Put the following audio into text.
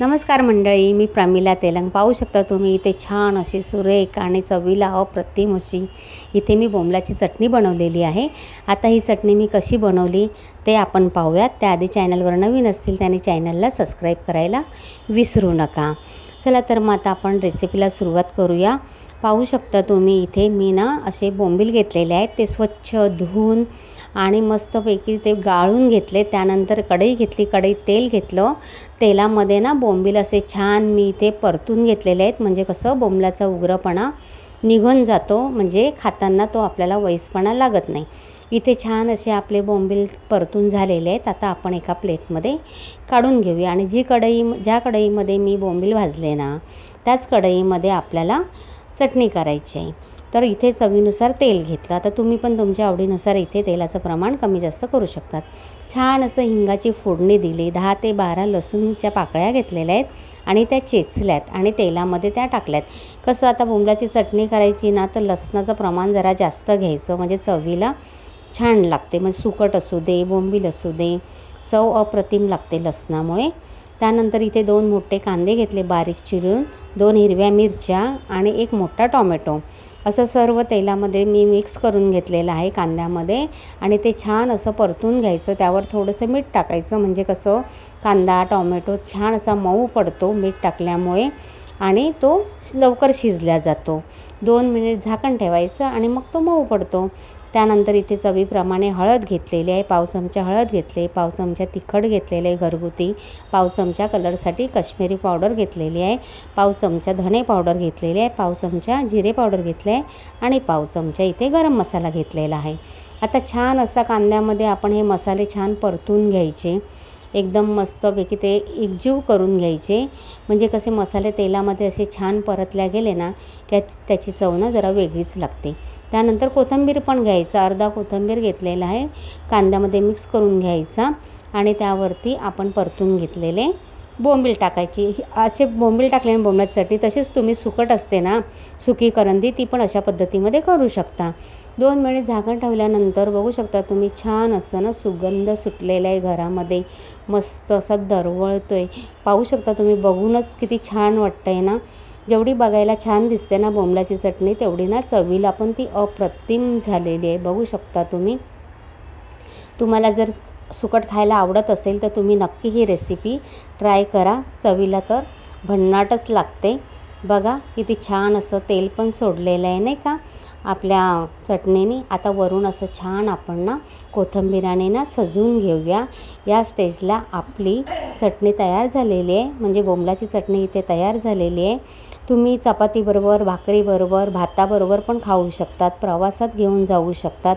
नमस्कार मंडळी मी प्रमिला तेलंग. पाहू शकता तुम्ही इथे छान अशी सुरेख आणि चवीला अप्रतिम अशी इथे मी बोंबलाची चटणी बनवलेली आहे. आता ही चटणी मी कशी बनवली ते आपण पाहूयात. त्याआधी चॅनलवर नवीन असतील त्याने चॅनलला सबस्क्राईब करायला विसरू नका. चला तर मग आता आपण रेसिपीला सुरुवात करूया. पाहू शकता तुम्ही इथे मी ना असे बोंबील घेतलेले आहेत. ते स्वच्छ धुवून आणि मस्तपैकी ते गाळून घेतले. त्यानंतर कढई घेतली. कढईत तेल घेतलं. तेलामध्ये ना बोंबील असे छान मी इथे परतून घेतलेले आहेत. म्हणजे कसं बोंबलाचा उग्रपणा निघून जातो. म्हणजे खाताना तो आपल्याला वैसपणा लागत नाही. इथे छान असे आपले बोंबील परतून झालेले आहेत. आता आपण एका प्लेटमध्ये काढून घेऊया. आणि जी कढई ज्या कढईमध्ये मी बोंबील भाजले ना त्याच कढईमध्ये आपल्याला चटणी करायची आहे. तर इथे चवीनुसार तेल घेतलं. आता तुम्ही पण तुमच्या आवडीनुसार इथे तेलाचं प्रमाण कमी जास्त करू शकतात. छान असं हिंगाची फोडणी दिली. दहा ते बारा लसूणच्या पाकळ्या घेतलेल्या आहेत आणि त्या चेचल्यात आणि तेलामध्ये त्या टाकल्यात. कसं आता बोंबलाची चटणी करायची ना तर लसणाचं प्रमाण जरा जास्त घ्यायचं. म्हणजे चवीला छान लागते. म्हणजे सुकट असू दे बोंबील असू दे चव अप्रतिम लागते लसणामुळे. त्यानंतर इथे दोन मोठे कांदे घेतले बारीक चिरून दोन हिरव्या मिरच्या आणि एक मोठा टॉमॅटो. असं सर्व तेलामध्ये मी मिक्स करून घेतलेलं आहे कांद्यामध्ये आणि ते छान असं परतून घ्यायचं. त्यावर थोडंसं मीठ टाकायचं म्हणजे कसं कांदा टॉमॅटो छान असा मऊ पडतो मीठ टाकल्यामुळे आणि तो लवकर शिजला जातो. दोन मिनिट झाकण ठेवायचं आणि मग तो मऊ पडतो. त्यानंतर इथे चवीप्रमाणे हळद घेतलेली आहे. पाव चमचा हळद घेतले पाव चमचा तिखट घेतलेले आहे घरगुती. पाव चमचा कलरसाठी काश्मीरी पावडर घेतलेली आहे. पाव चमचा धणे पावडर घेतलेली आहे. पाव चमचा जिरे पावडर घेतले आहे आणि पाव चमचा इथे गरम मसाला घेतलेला आहे. आता छान असा कांद्यामध्ये आपण हे मसाले छान परतून घ्यायचे. एकदम मस्तपैकी ते एकजीव करून घ्यायचे. म्हणजे कसे मसाले तेलामध्ये असे छान परतल्या गेले ना की त्याची चव ना जरा वेगळीच लागते. त्यानंतर कोथिंबीर पण घ्यायचा. अर्धा कोथिंबीर घेतलेला आहे. कांद्यामध्ये मिक्स करून घ्यायचा. आणि त्यावरती आपण परतून घेतलेले बोंबील टाकायची. असे बोंबील टाकल्याने बोंबलाची चटणी तशीच तुम्ही सुकट असते ना सुकी करंदी ती पण अशा पद्धतीमध्ये करू शकता. दोन मिनिट झाकण ठेवल्यानंतर बघू शकता तुम्ही छान असं ना सुगंध सुटलेला आहे घरामध्ये. मस्त असा दरवळतो आहे पाहू शकता तुम्ही बघूनच किती छान वाटतं आहे ना. जेवढी बघायला छान दिसते ना बोंबलाची चटणी तेवढी ना चवीला पण ती अप्रतिम झालेली आहे. बघू शकता तुम्ही. तुम्हाला जर सुकट खायला आवडत असेल तर तुम्ही नक्की ही रेसिपी ट्राय करा. चवीला तर भन्नाटच लागते. बघा किती छान असं तेल पण सोडलेलं आहे नाही का? आपल्या चटणीने. आता वरून असं छान आपण ना कोथिंबिराने ना सजवून घेऊया. या स्टेजला आपली चटणी तयार झालेली आहे. म्हणजे बोंबलाची चटणी इथे तयार झालेली आहे. तुम्ही चपातीबरोबर भाकरीबरोबर भाताबरोबर पण खाऊ शकतात प्रवासात घेऊन जाऊ शकतात.